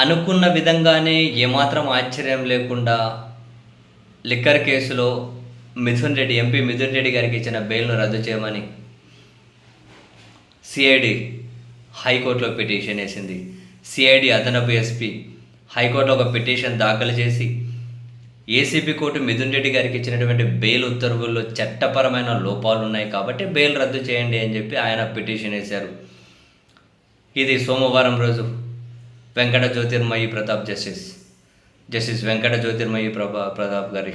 అనుకున్న విధంగానే ఏమాత్రం ఆశ్చర్యం లేకుండా లిక్కర్ కేసులో మిథున్ రెడ్డి ఎంపీ మిథున్ రెడ్డి గారికి ఇచ్చిన బెయిల్ను రద్దు చేయమని సిఐడి హైకోర్టులో పిటిషన్ వేసింది. సిఐడి అదనపు ఎస్పీ హైకోర్టులో ఒక పిటిషన్ దాఖలు చేసి ఏసీబీ కోర్టు మిథున్ రెడ్డి గారికి ఇచ్చినటువంటి బెయిల్ ఉత్తర్వుల్లో చట్టపరమైన లోపాలు ఉన్నాయి కాబట్టి బెయిల్ రద్దు చేయండి అని చెప్పి ఆయన పిటిషన్ వేశారు. ఇది సోమవారం రోజు. వెంకట జ్యోతిర్మయి ప్రతాప్ జస్టిస్ జస్టిస్ వెంకట జ్యోతిర్మయి ప్రభా ప్రతాప్ గారి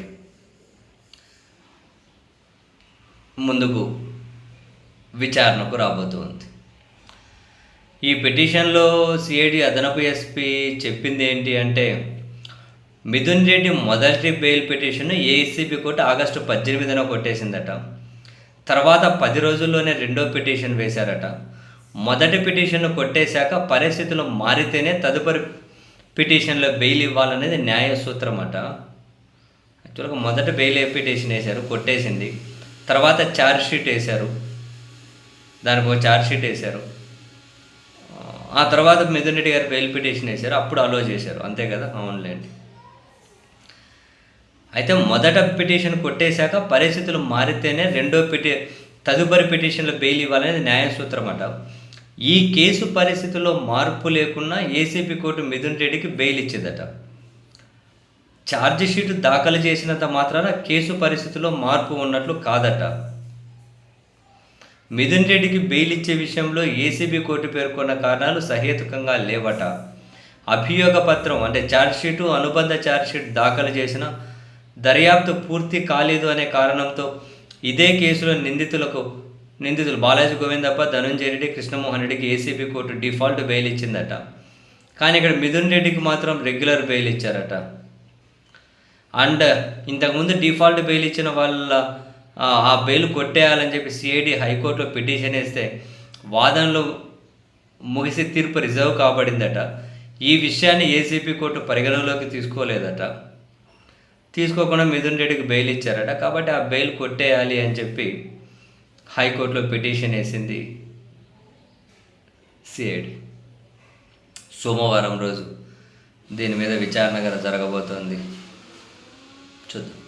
ముందుకు విచారణకు రాబోతుంది. ఈ పిటిషన్లో సిఐడి అదనపు ఎస్పీ చెప్పింది ఏంటి అంటే మిథున్ రెడ్డి మొదటి bail petition ACB court August పద్దెనిమిదిన కొట్టేసిందట. తర్వాత పది రోజుల్లోనే రెండో పిటిషన్ వేశారట. మొదటి పిటిషన్ను కొట్టేశాక పరిస్థితులు మారితేనే తదుపరి పిటిషన్లో బెయిల్ ఇవ్వాలనేది న్యాయ సూత్రం అట యాక్చువల్గా మొదట బెయిల్ పిటిషన్ వేశారు కొట్టేసింది. తర్వాత ఛార్జ్ షీట్ వేశారు. దానికి ఒక ఛార్జ్ షీట్ వేశారు. ఆ తర్వాత మిథున్ రెడ్డి గారు బెయిల్ పిటిషన్ వేశారు అప్పుడు అలో చేశారు. అంతే కదా? అవునులేండి అయితే మొదట పిటిషన్ కొట్టేశాక పరిస్థితులు మారితేనే రెండో పిటి తదుపరి పిటిషన్లో బెయిల్ ఇవ్వాలనేది న్యాయ సూత్రం అంటారు ఈ కేసు పరిస్థితుల్లో మార్పు లేకున్నా ఏసీపీ కోర్టు మిథున్ రెడ్డికి బెయిల్ ఇచ్చిందట. ఛార్జ్షీట్ దాఖలు చేసినంత మాత్రాన కేసు పరిస్థితుల్లో మార్పు ఉన్నట్లు కాదట. మిథున్ రెడ్డికి బెయిల్ ఇచ్చే విషయంలో ఏసీబీ కోర్టు పేర్కొన్న కారణాలు సహేతుకంగా లేవట. అభియోగ పత్రం అంటే ఛార్జ్షీటు అనుబంధ ఛార్జ్షీట్ దాఖలు చేసిన దర్యాప్తు పూర్తి కాలేదు అనే కారణంతో ఇదే కేసులో నిందితులకు నిందితులు బాలాజీ గోవిందప్ప ధనుంజయ రెడ్డి కృష్ణమోహన్ రెడ్డికి ఏసీబీ కోర్టు డిఫాల్ట్ బెయిల్ ఇచ్చిందట. కానీ ఇక్కడ మిథున్ రెడ్డికి మాత్రం రెగ్యులర్ బెయిల్ ఇచ్చారట. అండ్ ఇంతకుముందు డిఫాల్ట్ బెయిల్ ఇచ్చిన వాళ్ళ ఆ, బెయిల్ కొట్టేయాలని చెప్పి సిఐడి హైకోర్టులో పిటిషన్ వేస్తే వాదనలు ముగిసి తీర్పు రిజర్వ్ కాబడిందట. ఈ విషయాన్ని ఏసీపీ కోర్టు పరిగణలోకి తీసుకోలేదట. తీసుకోకుండా మిథున్ రెడ్డికి బెయిల్ ఇచ్చారట. కాబట్టి ఆ బెయిల్ కొట్టేయాలి అని చెప్పి హైకోర్టులో పిటిషన్ వేసింది సిఐడి. సోమవారం రోజు దీని మీద విచారణ గల జరగబోతోంది. చూద్దాం.